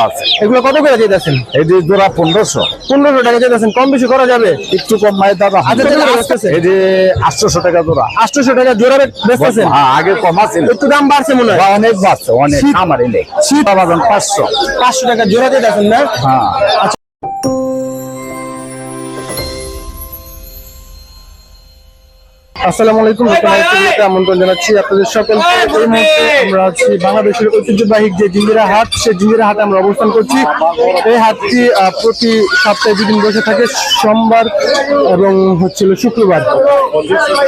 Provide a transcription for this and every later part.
আছে এগুলো কত করে দিতেছেন এই যে জোড়া পনেরোশো। পনেরোশো টাকা কম বেশি করা যাবে? একটু কম মায়ের দাদা। আচ্ছা, আচ্ছা, এই যে আটশোশো টাকা জোড়া। আটশোশো টাকা জোড়া বেচতেছেন? হ্যাঁ আগে কম আছে একটু দাম বাড়ছে মনে হয়। অনেক বাড়ছে অনেক। আমার এলে শীত- পাঁচশো। পাঁচশো টাকা জোড়া দিতেছেন না? হ্যাঁ। আসসালামু আলাইকুম। আমন্ত্রণ জানাচ্ছি। আপনাদের সকলকে এই মুহূর্তে আমরা আছি বাংলাদেশের ঐতিহ্যবাহী যে জিঞ্জিরা হাট সেই জিঞ্জিরা হাটে আমরা অবস্থান করছি। এই হাটটি প্রতি সপ্তাহে দুদিন বসে থাকে সোমবার এবং হচ্ছিল শুক্রবার।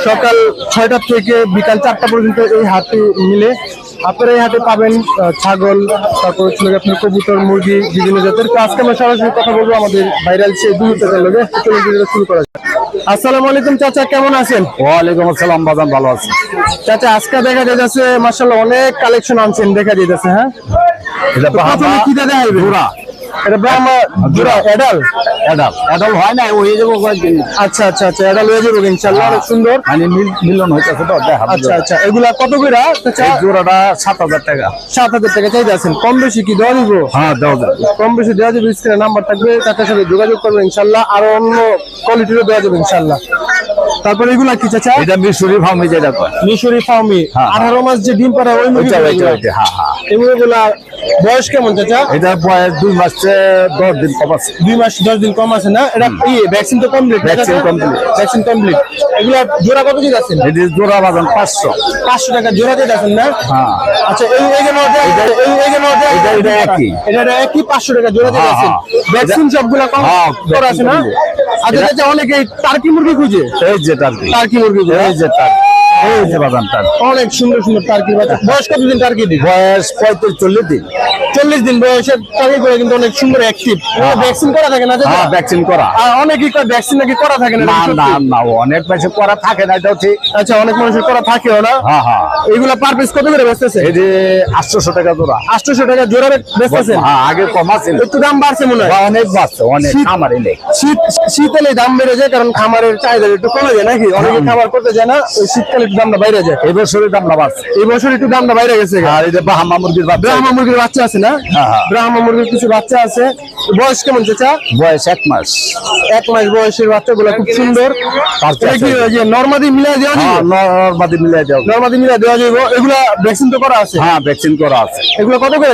সকাল ছয়টা থেকে বিকাল চারটা পর্যন্ত এই হাটটি মিলে। আপনারা এই হাটে পাবেন ছাগল তারপর হচ্ছিল আপনার কবুতর মুরগি বিভিন্ন জাতের। আজকে আমরা সরাসরি কথা বলব আমাদের ভাইরাল সে দুই চাচার লগে শুরু করা যাক। আসসালামু আলাইকুম চাচা কেমন আছেন? ওয়ালাইকুম আসসালাম বাজান ভালো আছেন চাচা আজকে দেখা যাচ্ছে মার্শাল্লাহ অনেক কালেকশন আনছেন দেখা যাচ্ছে হ্যাঁ? এটা কি দাদা এটা ব্রাহ্মা জোড়া এডাল অ্যাডাল অ্যাডাল হয় না ওই যাব কয়েকদিন। আচ্ছা আচ্ছা আচ্ছা এডাল হয়ে যাবে ইনশাআল্লাহ অনেক সুন্দর। মানে মিল- মিলন হইতেছে তো আচ্ছা আচ্ছা এগুলা কত করে? জোড়াটা সাত হাজার টাকা। সাত হাজার টাকা চাইতে আছেন। কম বেশি কি দেওয়া দিব হ্যাঁ দেওয়া যাবে। কম বেশি দেওয়া যাবে স্ক্রিনে নাম্বার থাকবে চাচার সাথে যোগাযোগ করবেন ইনশাল্লাহ। আর অন্য কোয়ালিটিরও দেওয়া যাবে ইনশাল্লাহ। তারপর এগুলা কি চাচা? এটা মিশরি ফার্মে যেটা কয়। মিশরি ফার্মি হ্যাঁ। আঠারো মাস যে ডিম পাড়া ওই মুরগি হ্যাঁ হ্যাঁ। এগুলা বয়স কেমন চাচা? এটার বয়স দুই মাসে দশ দিন কম আছে। দুই মাস দশ দিন কম আছে না? এটা কি ভ্যাকসিন তো complete Vaccine complete. Vaccine complete এগুলা জোড়া কত দিয়ে আছেন এটি জোড়া বাজান পাঁচশো। পাঁচশো টাকা জোড়া দিয়ে আছেন না? হ্যাঁ। আচ্ছা এই এইখানে ওটা- এই- এই- এইখানে ওটা- এটা- এটা একই। এটা এটা একই পাঁচশো টাকা জোড়া হ্যাঁ, আছেন হ্যাঁ। ভ্যাকসিন সবগুলা কম হ্যাঁ, করা আছে না? আচ্ছা আচ্ছা অনেকে টার্কি মুরগি খুঁজে? এই যে টার্কি। টার্কি মুরগি খুঁজে। এই যে টার্কি। এই যে বাদাম টার্কি। অনেক সুন্দর সুন্দর টার্কি বাচ্চা। বয়স কতদিন টার্কি দিন বয়স পঁয়ত্রিশ চল্লিশ দিন। চল্লিশ দিন টার্কি করে কিন্তু অনেক সুন্দর অ্যাক্টিভ ভ্যাকসিন করা থাকে না হ্যাঁ ভ্যাকসিন করা। আর অনেকেই ভ্যাকসিন নাকি করা থাকে না না না অনেক বেশি করা থাকে না এটাও ঠিক আচ্ছা অনেক মানুষের করা থাকেও না। হ্যাঁ হ্যাঁ। এগুলা পার পিস কত করে বেচতেছে? এই যে আটশোশো টাকা জোড়া। আটশোশো টাকা জোড়া বেচতেছেন? হ্যাঁ আগে কম আছে একটু দাম বাড়ছে মনে হয়। অনেক বাড়ছে অনেক আমার এলে শীত শীতকালে দাম বেড়ে যায় কারণ খামারের চাহিদা একটু কমে যায় নাকি? অনেকে খাবার করতে যায় না ওই শীতকালে একটু দামটা বাইরে যায়। এই বছরের দামটা বাড়ছে। এই বছর একটু দামটা বাইরে গেছে আর এই যে বাহামা মুরগির বাচ্চা। ব্রাহ্মা মুরগির বাচ্চা আছে না হ্যাঁ, হ্যাঁ। ব্রাহ্মা মুরগির কিছু বাচ্চা আছে বয়স কেমন চাচা? বয়স এক মাস। এক মাস বয়সের বাচ্চাগুলো খুব সুন্দর। নর্মাদি মিলাই দেওয়া হ্যাঁ যাবে নর্মাদি মিলাই দেওয়া নর্মাদি মিলাই দেওয়া যাবে এগুলা ভ্যাকসিন তো করা আছে? হ্যাঁ ভ্যাকসিন করা আছে। এগুলো কত করে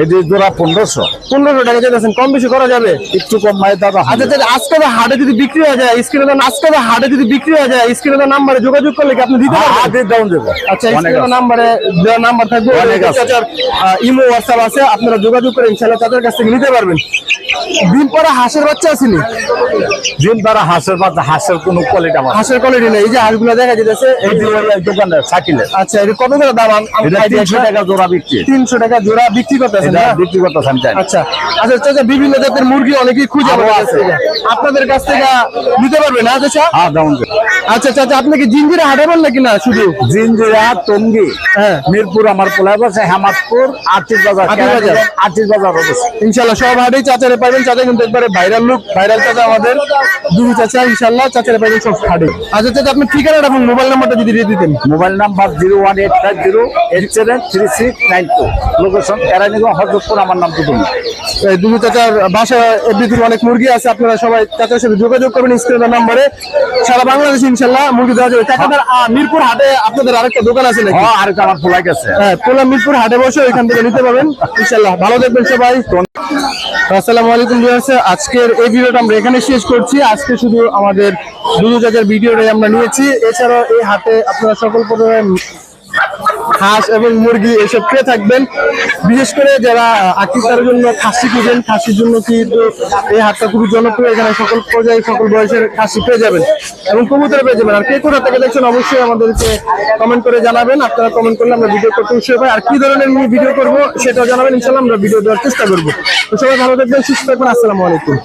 এই যে জোড়া পনেরোশো। পনেরোশো টাকা কম বেশি করা যাবে? একটু কম মায়ের দাদা আচ্ছা আচ্ছা আজকে হাটে যদি বিক্রি হয়ে যায় স্ক্রিনে আজকে হাটে যদি বিক্রি হয়ে যায় স্ক্রিনে নাম্বারে যোগাযোগ করলে কি আপনি দিতে পারবেন? হাতে দাম দেবো। আচ্ছা স্ক্রিনে নাম্বারে দেওয়া নাম্বার থাকবে। চাচার ইমো হোয়াটসঅ্যাপ আছে আপনারা যোগাযোগ করে ইনশাআল্লাহ চাচার কাছ থেকে নিতে পারবেন। ডিম হাঁসের বাচ্চা আসেনি দিন তারা হাঁসের বাচ্চা হাঁসের কোনো কোয়ালিটি আমার হাঁসের কোয়ালিটি নেই। এই যে হাঁসগুলো দেখা যেতেছে এই যে ওই দোকানের সাইকেলের। আচ্ছা এটা কত করে দাম? আম- এটা আছে? টাকা জোড়া বিক্রি। তিনশো টাকা জোড়া বিক্রি করতেছেন না? বিক্রি করতে আমি আচ্ছা আচ্ছা চাচা বিভিন্ন জাতের মুরগি অনেকেই খুঁজে আছে। আপনাদের কাছ থেকে নিতে পারবে না চাচা হ্যাঁ দাম আচ্ছা চাচা আপনি কি জিঞ্জিরা হাঁটাবেন নাকি না শুধু? জিঞ্জিরা টঙ্গি হ্যাঁ। মিরপুর আমার পোলায় বসে হেমাদপুর আর্থিক বাজার আর্থিক বাজার। ইনশাল্লাহ সব হাটেই চাচারে পাবেন চাচা কিন্তু একবারে ভাইরাল লুক ভাইরাল চাচা আমাদের। দুই চাচা ইনশাল্লাহ চাচারে পাবেন সব হাটে আচ্ছা চাচা আপনি ঠিকানাটা এবং মোবাইল নাম্বারটা যদি দিয়ে দিতেন। Mobile number zero one eight five zero eight seven three six nine two. Location Keraniganj Hazratpur আমার নাম এই দুই চাচার বাসায় এফবিতে অনেক মুরগি আছে আপনারা সবাই চাচার সাথে যোগাযোগ করবেন স্ক্রিনের নাম্বারে। সারা বাংলাদেশ ইনশাল্লাহ মুরগি দেওয়া যাবে। চাচাদের মিরপুর হাটে আপনাদের আরেকটা দোকান আছে নাকি? হ্যাঁ আর আমার পোলাই গেছে। হ্যাঁ পোলা মিরপুর হাটে বসে ওইখান থেকে নিতে পারবেন ইনশাল্লাহ ভালো দেখবেন সবাই। আসসালামু আলাইকুম ভিউয়ার্স, আজকের এই ভিডিওটা আমরা এখানে শেষ করছি। আজকে শুধু আমাদের দুধু চাচার ভিডিওটাই আমরা নিয়েছি। এছাড়াও এই হাতে আপনারা সকল প্রকারের হাঁস এবং মুরগি এসব খেয়ে থাকবেন। বিশেষ করে যারা আকিতার জন্য খাসি খুঁজেন, খাসির জন্য কিন্তু এই হাটটা খুবই জনপ্রিয়। এখানে সকল পর্যায়ে সকল বয়সের খাসি পেয়ে যাবেন এবং কবুতর পেয়ে যাবেন। আর কে কোথা থেকে দেখছেন অবশ্যই আমাদেরকে কমেন্ট করে জানাবেন। আপনারা কমেন্ট করলে আমরা ভিডিও করতে উৎসাহ পাই আর কি ধরনের ভিডিও করব সেটাও জানাবেন। ইনশাল্লাহ আমরা ভিডিও দেওয়ার চেষ্টা করব। সবাই ভালো থাকবেন, সুস্থ থাকবেন। আসসালামু আলাইকুম।